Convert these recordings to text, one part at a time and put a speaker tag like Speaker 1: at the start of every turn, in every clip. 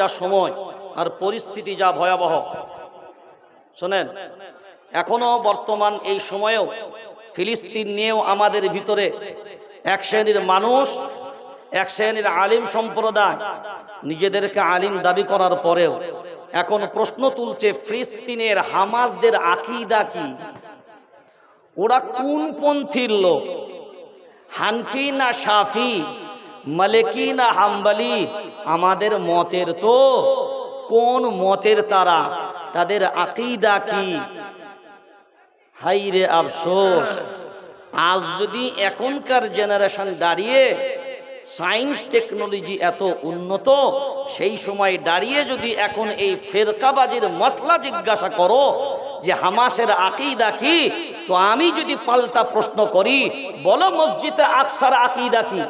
Speaker 1: যা সময় আর পরিস্থিতি যা ভয়াবহ। শোনেন, এখনও বর্তমান এই সময়েও ফিলিস্তিন নিয়েও আমাদের ভিতরে এক শ্রেণির মানুষ, এক শ্রেণির আলিম সম্প্রদায় নিজেদেরকে আলিম দাবি করার পরেও এখন প্রশ্ন তুলছে ফিলিস্তিনের হামাসদের আকিদা কি? ওরা কোন পন্থীর লোক? হানফি না সাফি মালিকি না হাম্বালি? আমাদের মতের তো কোন মতের তারা? তাদের আকিদা কি? হাই রে আফসোস। আজ যদি এখনকার জেনারেশন দাঁড়িয়ে সায়েন্স টেকনোলজি এত উন্নত, সেই সময় দাঁড়িয়ে যদি এখন এই ফেরকাবাজির মশলা জিজ্ঞাসা করো যে হামাসের আকিদা কি, তো আমি যদি পাল্টা প্রশ্ন করি, বলো মসজিদে আকসার আকিদা কি?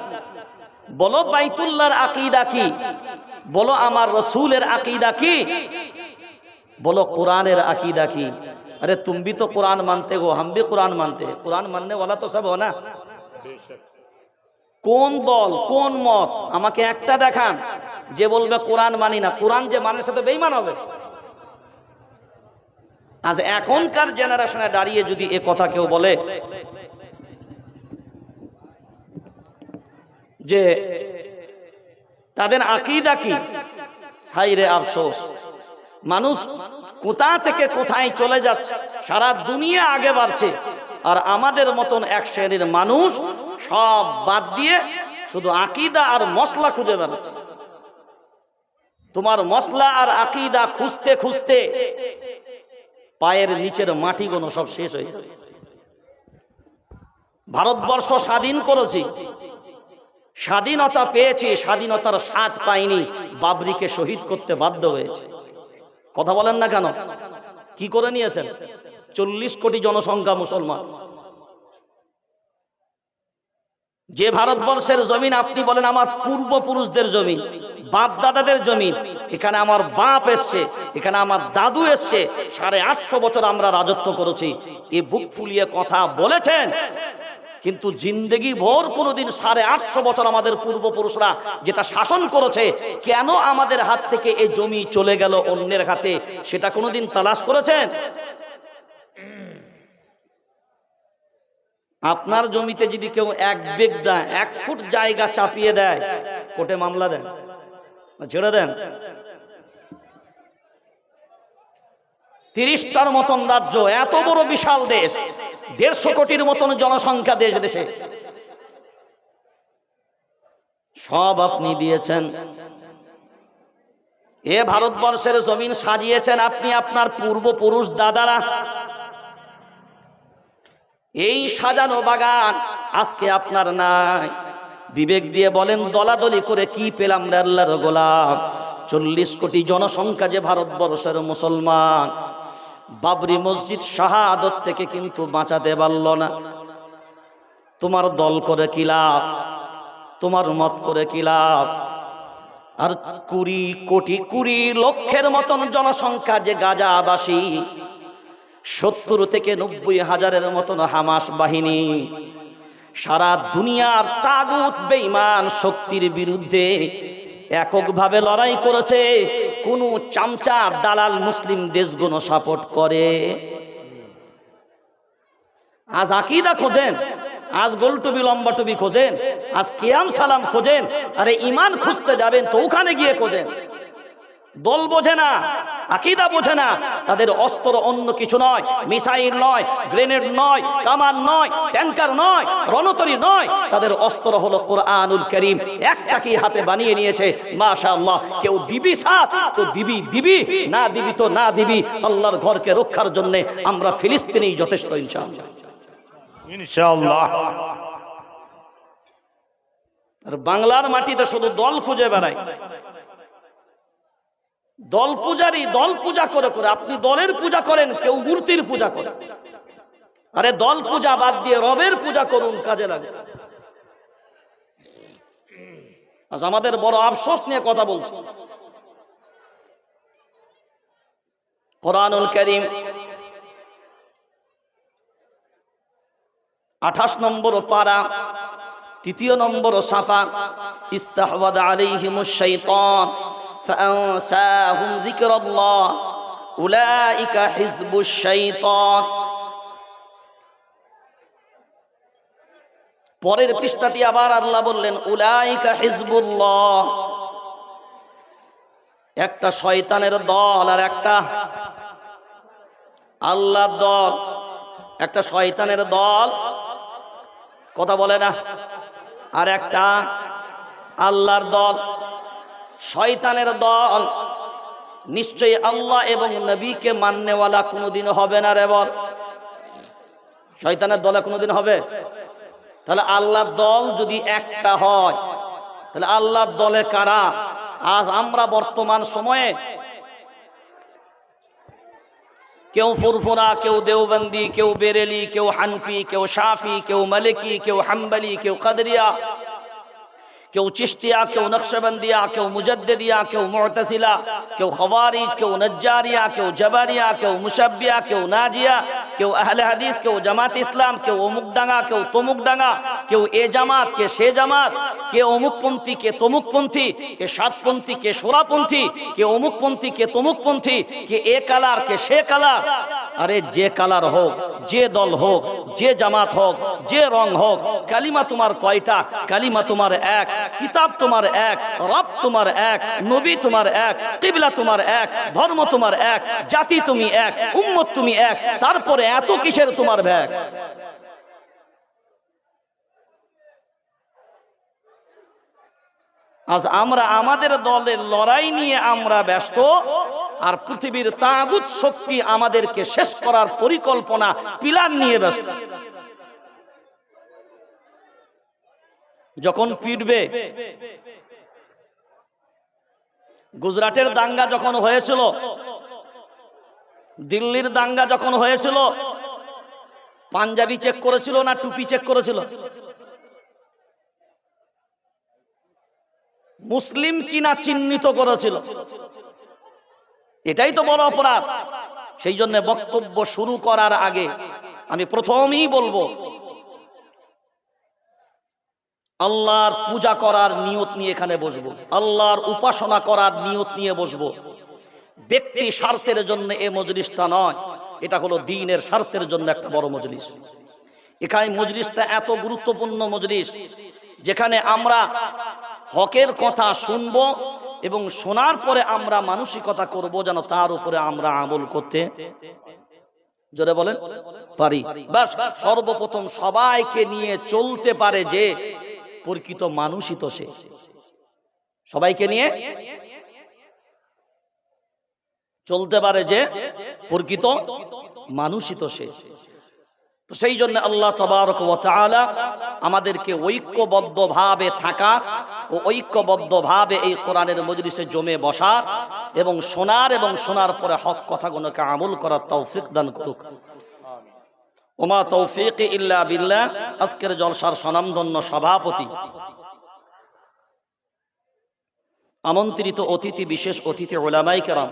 Speaker 1: বলো বাইতুল্লাহর আকিদা কি বলো আমার রসুলের আকিদা কি बोलो कुरान अकीदा की अरे तुम भी तो कुरान मानते हो हम भी कुरान मानते हैं कुरान मानने वाला तो सब हो ना কোন দল কোন মত আমাকে একটা দেখান যে বলবে কোরআন মানি না কোরআন যে মানে সে তো বেইমান হবে আজ এখনকার জেনারেশনে দাঁড়িয়ে যদি এ কথা কেউ বলে যে তাদের আকিদা কি? হাই রে আফসোস। মানুষ কোথা থেকে কোথায় চলে যাচ্ছে? সারা দুনিয়া আগে বাড়ছে। আর আমাদের মতন এক শ্রেণির মানুষ সব বাদ দিয়ে শুধু আকিদা আর মশলা খুঁজে বেড়াচ্ছে। তোমার মশলা আর আকিদা খুঁজতে খুঁজতে পায়ের নিচের মাটিগুলো সব শেষ হয়ে ভারতবর্ষ স্বাধীন করেছি। স্বাধীনতা পেয়েছে, স্বাধীনতার স্বাদ পাইনি, বাবরিকে শহীদ করতে বাধ্য হয়েছে। কথা বলেন না কেন? কি করে নিয়েছেন? চল্লিশ কোটি জনসংখ্যা মুসলমান। যে ভারতবর্ষের জমিন আপনি বলেন আমার পূর্বপুরুষদের জমিন বাপ দাদাদের জমিন, এখানে আমার বাপ এসছে, এখানে আমার দাদু এসছে, সাড়ে আটশো বছর আমরা রাজত্ব করেছি। এ বুক ফুলিয়ে কথা বলেছেন? কিন্তু জিন্দেগি ভোর কোনোদিন সাড়ে আটশো বছর আমাদের পূর্বপুরুষরা যেটা শাসন করেছে, কেন আমাদের হাত থেকে এই জমি চলে গেল অন্যের হাতে? সেটা কোনোদিন তালাশ করেছেন? আপনার জমিতে যদি কেউ এক বেগ দেয়, এক ফুট জায়গা চাপিয়ে দেয়, কোর্টে মামলা দেন, ছেড়ে দেন। তিরিশটার মতন রাজ্য, এত বড় বিশাল দেশ। দেড়শো কোটির মতন জনসংখ্যা দেশ দেশে। সব আপনি দিয়েছেন। এ ভারতবর্ষের জমিন সাজিয়েছেন আপনি, আপনার পূর্বপুরুষ দাদারা। এই সাজানো বাগান আজকে আপনার নাই। বিবেক দিয়ে বলেন, দলাদলি করে কি পেলাম রে আল্লাহর গোলাম? চল্লিশ কোটি জনসংখ্যা যে ভারতবর্ষের মুসলমান। বাবরি মসজিদ শাহাদত থেকে কিন্তু বাঁচাতে পারল না। তোমার দল করে কি লাভ? তোমার মত করে কি লাভ? আর কুড়ি কোটি, কুড়ি লক্ষের মতন জনসংখ্যা যে গাজাবাসী, সত্তর থেকে নব্বই হাজারের মতন হামাস বাহিনী, সারা দুনিয়ার তাগুত বেঈমান শক্তির বিরুদ্ধে এককভাবে লড়াই করেছে, কোনো চামচা দালাল মুসলিম দেশগুলো সাপোর্ট করে। আজ আকিদা খোঁজেন, আজ গোল টুবি লম্বা টুবি খোঁজেন, আজ কেয়াম সালাম খোঁজেন, আরে ইমান খুঁজতে যাবেন তো ওখানে গিয়ে খোঁজেন। দল বোঝে না আকিদা বোঝে না। তাদের অস্ত্র অন্য কিছু নয় মিসাইল নয় গ্রেনেড নয় কামান নয় ট্যাঙ্কার নয় রণতরী নয়। তাদের অস্ত্র হলো কোরআনুল করিম। একটাকেই হাতে বানিয়ে নিয়েছে মাশা আল্লাহ কেউ দিবি সাথ তো দিবি দিবি না দিবি তো না দিবি। আল্লাহর ঘরকে রক্ষার জন্য আমরা ফিলিস্তিনেই যথেষ্ট ইনশাআল্লাহ।
Speaker 2: ইনশাআল্লাহ।
Speaker 1: আর বাংলার মাটিতে শুধু দল খুঁজে বেড়ায়। দল পূজারই দল পূজা করে করে। আপনি দলের পূজা করেন, কেউ মূর্তির পূজা করে। আরে দল পূজা বাদ দিয়ে রবের পূজা করুন, কাজে লাগে। আজ আমাদের বড় আফসোস নিয়ে কথা বলছি। কোরআনুল করিম আঠাশ নম্বর পারা, তৃতীয় নম্বর সাফা ইস্তাহবাদ আলাইহিমুশ শাইতান। فأنساهم ذكر الله أولئك حزب الشيطان পরের পৃষ্ঠাটি আবার আল্লাহ বললেন উলাইকা হিজবুল্লাহ একটা শয়তানের দল আর একটা আল্লাহর দল একটা শয়তানের দল কথা বলে না আর একটা আল্লাহর দল শয়তানের দল। নিশ্চয়ই আল্লাহ এবং নবীকে মান্যওয়ালা কোনোদিন হবে না রে বল। শয়তানের দলে কোনোদিন হবে? তাহলে আল্লাহর দল যদি একটা হয়, তাহলে আল্লাহর দলে কারা? আজ আমরা বর্তমান সময়ে কেউ ফুরফুরা, কেউ দেওবন্দি, কেউ বেরেলি, কেউ হানফি, কেউ শাফি, কেউ মালিকি, কেউ হাম্বলি, কেউ কাদরিয়া কেউ চিস্তিয়া কেউ নকশবন্দিয়া কেউ মুজদ্দিয়া কেউ মুতসিলা কেউ খওয়ারিজ কেউ নজ্জারিয়া কেউ জবারিয়া কেউ মুসাব্বিয়া কেউ নাজিয়া কেউ আহলে হাদিস কেউ জামাত ইসলাম কেউ অমুক ডাঙ্গা কেউ তমুক ডাঙ্গা কেউ এ জামাত কে সে জামাত কে অমুকপন্থী কে তমুকপন্থী কে সাতপন্থী কে সোরাপন্থী কে অমুকপন্থী কে তমুকপন্থী কে এ কালার কে সে কালার আরে যে কালার হোক, যে দল হোক, যে জামাত হোক, যে রং হোক, কালিমা তোমার কয়টা? কালিমা তোমার এক, কিতাব তোমার এক, রব তোমার এক, নবী তোমার এক, কিবলা তোমার এক, ধর্ম তোমার এক, জাতি তুমি এক, উম্মত তুমি এক, তারপরে এত কিসের তোমার ব্যাগ? আজ আমরা আমাদের দলের লড়াই নিয়ে আমরা ব্যস্ত। আর পৃথিবীর তাগুত শক্তি আমাদেরকে শেষ করার পরিকল্পনা পিলার নিয়ে ব্যস্ত। যখন পিটবে গুজরাটের দাঙ্গা যখন হয়েছিল, দিল্লির দাঙ্গা যখন হয়েছিল, পাঞ্জাবি চেক করেছিল না টুপি চেক করেছিল? মুসলিম কিনা চিহ্নিত করেছিল? এটাই তো বড় অপরাধ। সেই জন্য বক্তব্য শুরু করার আগে আমি প্রথমেই বলব, আল্লাহর পূজা করার নিয়ত নিয়ে এখানে বসবো, আল্লাহর উপাসনা করার নিয়ত নিয়ে বসবো। ব্যক্তি স্বার্থের জন্য এ মজলিসটা নয়, এটা হলো দিনের স্বার্থের জন্য একটা বড় মজলিস। এখানে মজলিসটা এত গুরুত্বপূর্ণ মজলিস, যেখানে আমরা হকের কথা শুনব এবং শোনার পরে আমরা মানসিকতা করব যেন তার উপরে আমরা আমল করতে জোরে বলেন? পারি। বাস সর্বপ্রথম সবাইকে নিয়ে চলতে পারে যে প্রকৃত মানুষই তো সে। সবাইকে নিয়ে চলতে পারে যে প্রকৃত মানুষই তো সে। তো সেই জন্য আল্লাহ তবারক তাআলা আমাদেরকে ঐক্যবদ্ধভাবে থাকা ও ঐক্যবদ্ধভাবে এই কোরআনের মজলিসে জমে বসা এবং শোনার এবং শোনার পরে হক কথাগুলোকে আমল করার তৌফিক দান করুক। ওমা তৌফিক ইল্লা বিল্লাহ। আজকের জলসার স্বনামধন্য সভাপতি। আমন্ত্রিত অতিথি, বিশেষ অতিথি, ওলামাই কেরাম।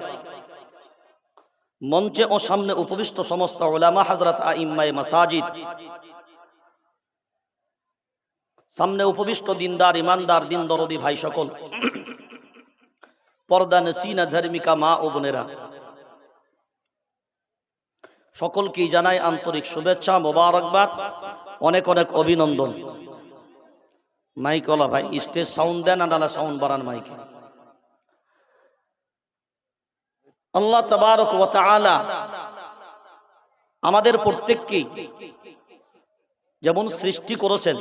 Speaker 1: মঞ্চে ও সামনে উপবিষ্ট সমস্ত ওলামা হাজরত আইম্মাই মাসাজিদ, সামনে উপবিষ্ট দিনদার, ইমানদার দিন দরদি ভাই সকল, পর্দা নসিনা ধর্মিকা মা ও বোনেরা, সকলকেই জানাই আন্তরিক শুভেচ্ছা, মোবারকবাদ, অনেক অনেক অভিনন্দন। মাইক ওলা ভাই, স্টেজ সাউন্ড দেন আর সাউন্ড বাড়ান মাইকে। আল্লাহ তবারক ওয়া তাআলা আমাদের প্রত্যেককেই যেমন সৃষ্টি করেছেন,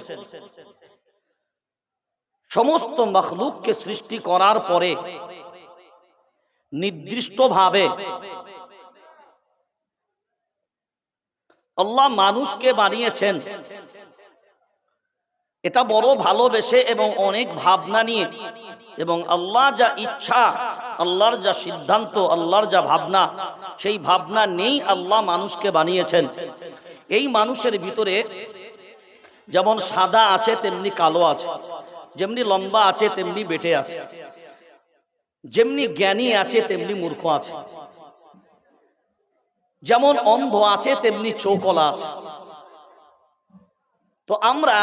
Speaker 1: সমস্ত মখলুককে সৃষ্টি করার পরে নির্দিষ্টভাবে আল্লাহ মানুষকে বানিয়েছেন। এটা বড় ভালোবেসে এবং অনেক ভাবনা নিয়ে। এবং আল্লাহ যা ইচ্ছা, আল্লাহর যা সিদ্ধান্ত, আল্লাহর যা ভাবনা, সেই ভাবনা নেই আল্লাহ মানুষকে বানিয়েছেন। এই মানুষের ভিতরে যেমন সাদা আছে, তেমনি কালো আছে। যেমনি লম্বা আছে, তেমনি বেটে আছে। যেমনি জ্ঞানী আছে, তেমনি মূর্খ আছে। যেমন অন্ধ আছে, তেমনি চৌকলা আছে। তো আমরা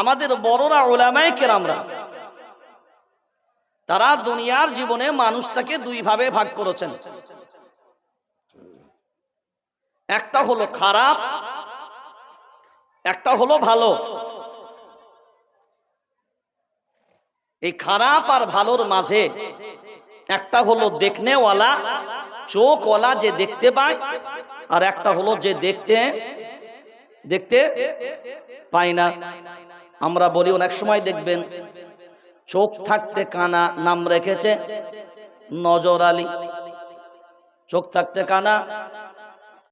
Speaker 1: আমাদের বড়রা ওলামায় কেরামরা। তারা দুনিয়ার জীবনে মানুষটাকে দুই ভাবে ভাগ করেছেন। একটা হলো খারাপ, একটা হলো ভালো। এই খারাপ আর ভালোর মাঝে একটা হলো দেখনেওয়ালা, চোখওয়ালা যে দেখতে পায়, আর একটা হলো যে দেখতে দেখতে পায় না। আমরা বলি, অনেক সময় দেখবেন চোখ থাকতে কানা নাম রেখেছে নজর আলী। চোখ থাকতে কানা